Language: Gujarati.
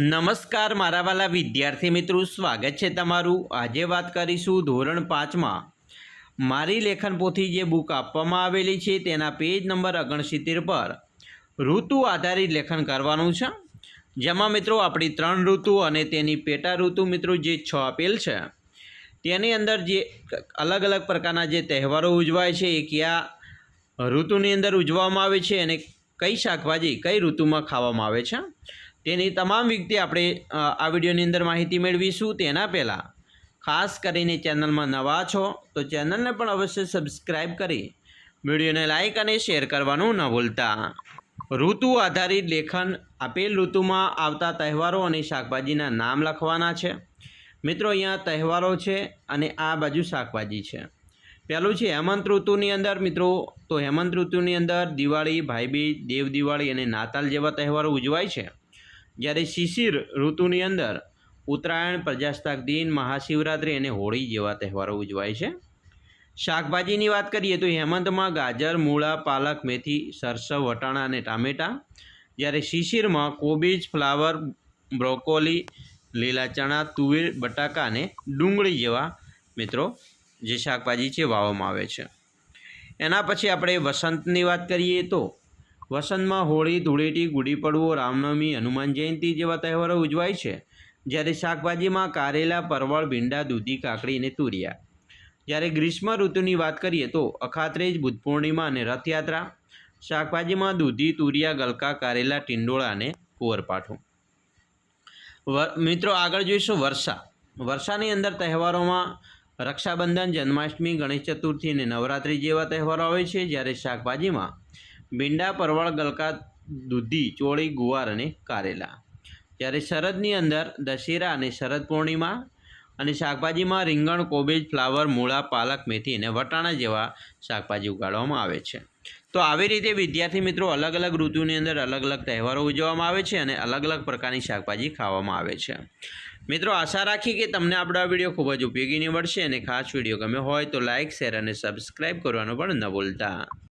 નમસ્કાર, મારા વાલા વિદ્યાર્થી મિત્રો, સ્વાગત છે તમારું. આજે વાત કરીશું ધોરણ પાંચમાં. મારી લેખન પોથી જે બુક આપવામાં આવેલી છે, તેના પેજ નંબર ઓગણસિત્તેર પર. ઋતુ આધારિત લેખન કરવાનું છે. જેમાં મિત્રો આપણી ત્રણ ઋતુ અને તેની પેટા ઋતુ મિત્રો જે છ આપેલ છે, તેની અંદર જે અલગ અલગ પ્રકારના જે તહેવારો ઉજવાય છે, એ કયા ઋતુની અંદર ઉજવવામાં આવે છે અને કઈ શાકભાજી કઈ ઋતુમાં ખાવામાં આવે છે. તેની તમામ વિગતે આપણે આ વિડીયોની અંદર માહિતી મેળવીશું તેના પહેલાં. ખાસ કરીને ચેનલમાં નવા છો, તો ચેનલને પણ અવશ્ય સબસ્ક્રાઈબ કરી, વિડીયોને લાઇક અને શેર કરવાનું ન ભૂલતા. ઋતુ આધારિત લેખન, આપેલ ઋતુમાં આવતા તહેવારો અને શાકભાજીના નામ લખવાના છે. મિત્રો, અહીંયા તહેવારો છે અને આ બાજુ શાકભાજી છે. પહેલું છે હેમંત ઋતુની અંદર, મિત્રો, તો હેમંત ઋતુની અંદર દિવાળી, ભાઈબીજ, દેવ દિવાળી અને નાતાલ જેવા તહેવારો ઉજવાય છે. જ્યારે શિશિર ઋતુની અંદર ઉત્તરાયણ, પ્રજાસત્તાક દિન, મહાશિવરાત્રિ અને હોળી જેવા તહેવારો ઉજવાય છે. શાકભાજીની વાત કરીએ તો હેમંતમાં ગાજર, મૂળા, પાલક, મેથી, સરસવ, વટાણા અને ટામેટાં. જ્યારે શિશિરમાં કોબીજ, ફ્લાવર, બ્રોકોલી, લીલા ચણા, તુવેર, બટાકા અને ડુંગળી જેવા મિત્રો જે શાકભાજી છે વાવવામાં આવે છે. એના પછી આપણે વસંતની વાત કરીએ તો વસંતમાં હોળી, ધૂળેટી ગુડી પડવો રામનવમી, હનુમાન જયંતિ જેવા તહેવારો ઉજવાય છે. જ્યારે શાકભાજીમાં કારેલા, પરવળ, ભીંડા, દૂધી, કાકડી અને તુરિયા. જ્યારે ગ્રીષ્મ ઋતુની વાત કરીએ તો અખાત્રેજ બુદ્ધ પૂર્ણિમા અને રથયાત્રા. શાકભાજીમાં દૂધી, તુરિયા, ગલકા, કારેલા, ટિંડોળા અને કુંવરપાઠું. મિત્રો આગળ જોઈશું વર્ષા. વર્ષાની અંદર તહેવારોમાં રક્ષાબંધન, જન્માષ્ટમી, ગણેશ ચતુર્થી અને નવરાત્રિ જેવા તહેવારો આવે છે. જ્યારે શાકભાજીમાં ભીંડા, પરવળ, ગલકા, દૂધી, ચોળી, ગુવાર અને કારેલા. જ્યારે શરદની અંદર દશેરા અને શરદ પૂર્ણિમા અને શાકભાજીમાં રીંગણ, કોબીજ, ફ્લાવર, મૂળા, પાલક, મેથી અને વટાણા જેવા શાકભાજી ઉગાડવામાં આવે છે. તો આવી રીતે વિદ્યાર્થી મિત્રો અલગ અલગ ઋતુની અંદર અલગ અલગ તહેવારો ઉજવવામાં આવે છે અને અલગ અલગ પ્રકારની શાકભાજી ખાવામાં આવે છે. મિત્રો, આશા રાખી કે તમને આપણો આ વીડિયો ખૂબ જ ઉપયોગી નીવડશે અને ખાસ વીડિયો ગમે હોય તો લાઇક શેર અને સબસ્ક્રાઈબ કરવાનું પણ ન ભૂલતા.